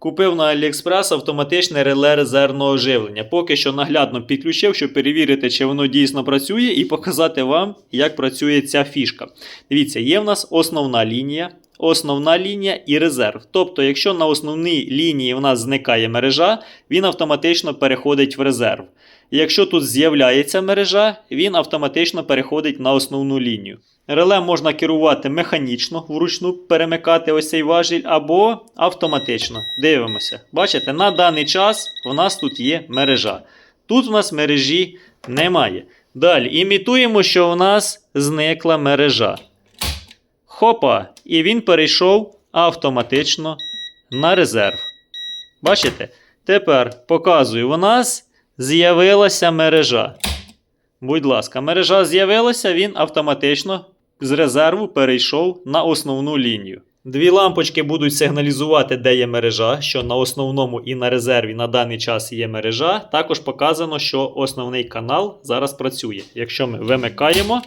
Купив на AliExpress автоматичне реле резервного живлення. Поки що наглядно підключив, щоб перевірити, чи воно дійсно працює, і показати вам, як працює ця фішка. Дивіться, є в нас основна лінія, основна лінія і резерв. Тобто, якщо на основній лінії в нас зникає мережа, він автоматично переходить в резерв. Якщо тут з'являється мережа, він автоматично переходить на основну лінію. Реле можна керувати механічно, вручну перемикати ось цей важіль, або автоматично. Дивимося. Бачите, на даний час в нас тут є мережа. Тут в нас мережі немає. Далі імітуємо, що в нас зникла мережа. Хопа! І він перейшов автоматично на резерв. Бачите? Тепер показую, у нас з'явилася мережа. Будь ласка, мережа з'явилася, він автоматично з резерву перейшов на основну лінію. Дві лампочки будуть сигналізувати, де є мережа, що на основному і на резерві на даний час є мережа. Також показано, що основний канал зараз працює. Якщо ми вимикаємо,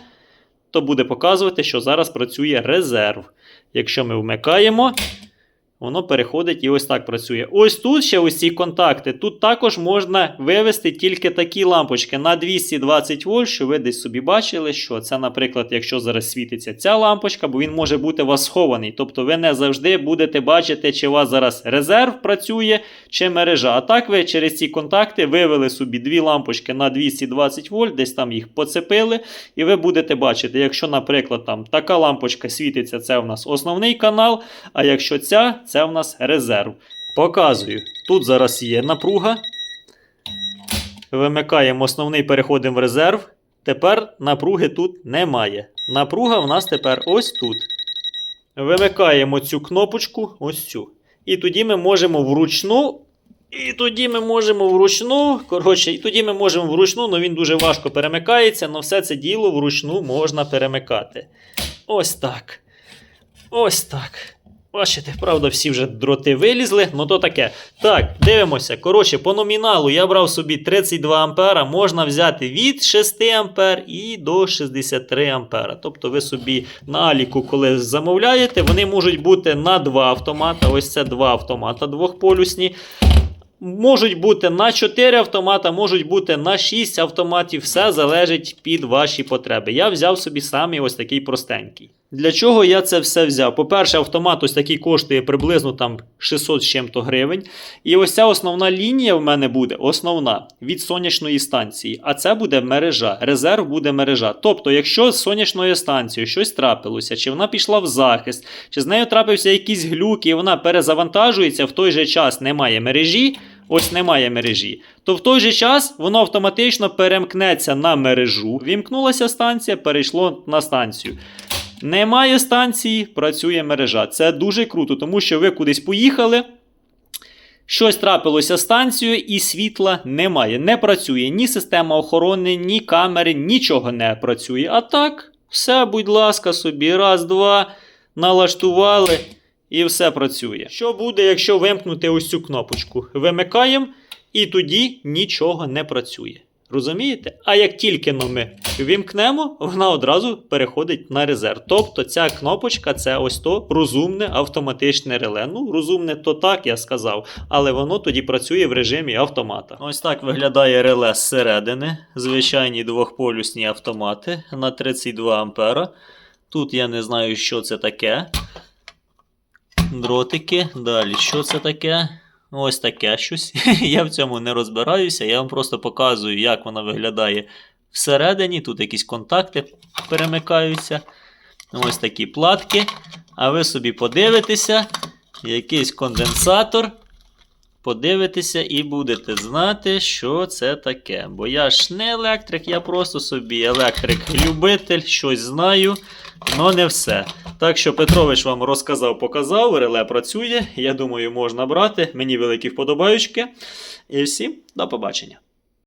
то буде показувати, що зараз працює резерв. Якщо ми вмикаємо, воно переходить і ось так працює. Ось тут ще ось ці контакти. Тут також можна вивести тільки такі лампочки на 220 вольт, що ви десь собі бачили, що це, наприклад, якщо зараз світиться ця лампочка, бо він може бути у вас схований. Тобто ви не завжди будете бачити, чи у вас зараз резерв працює, чи мережа. А так ви через ці контакти вивели собі дві лампочки на 220 вольт, десь там їх поцепили, і ви будете бачити, якщо, наприклад, там така лампочка світиться, це у нас основний канал, а якщо ця, це в нас резерв. Показую. Тут зараз є напруга. Вимикаємо основний, переходимо в резерв. Тепер напруги тут немає. Напруга в нас тепер ось тут. Вимикаємо цю кнопочку, ось цю. І тоді ми можемо вручну. І тоді ми можемо вручну. Коротше, і тоді ми можемо вручну, але він дуже важко перемикається, але все це діло вручну можна перемикати. Ось так. Ось так. Бачите, правда, всі вже дроти вилізли, ну то таке. Так, дивимося. Коротше, по номіналу я брав собі 32 ампера, можна взяти від 6 ампер і до 63 ампера. Тобто ви собі на аліку, коли замовляєте, вони можуть бути на два автомата. Ось це два автомата двохполюсні. Можуть бути на 4 автомата, можуть бути на 6 автоматів, все залежить під ваші потреби. Я взяв собі самий ось такий простенький. Для чого я це все взяв? По-перше, автомат ось такий коштує приблизно там 600 з чим-то гривень. І ось ця основна лінія в мене буде основна від сонячної станції. А це буде мережа. Резерв буде мережа. Тобто, якщо з сонячною станцією щось трапилося, чи вона пішла в захист, чи з нею трапився якийсь глюк, і вона перезавантажується, в той же час немає мережі. Ось немає мережі, то в той же час воно автоматично перемкнеться на мережу. Вімкнулася станція, перейшло на станцію. Немає станції, працює мережа. Це дуже круто, тому що ви кудись поїхали. Щось трапилося станцією, і світла немає. Не працює ні система охорони, ні камери, нічого не працює. А так, все, будь ласка, собі, раз, два, налаштували. І все працює. Що буде, якщо вимкнути ось цю кнопочку? Вимикаємо, і тоді нічого не працює. Розумієте? А як тільки ми вімкнемо, вона одразу переходить на резерв. Тобто ця кнопочка це ось то розумне автоматичне реле. Ну, розумне то так, я сказав, але воно тоді працює в режимі автомата. Ось так виглядає реле зсередини. Звичайні двохполюсні автомати на 32 ампера. Тут я не знаю, що це таке дротики. Далі, що це таке? Ось таке щось. я в цьому не розбираюся. Я вам просто показую, як вона виглядає всередині. Тут якісь контакти перемикаються. Ось такі платки. А ви собі подивитеся, якийсь конденсатор. Подивитеся і будете знати, що це таке. Бо я ж не електрик, я просто собі електрик-любитель, щось знаю, але не все. Так що Петрович вам розказав, показав, реле працює. Я думаю, можна брати. Мені великі вподобаючки. І всім до побачення.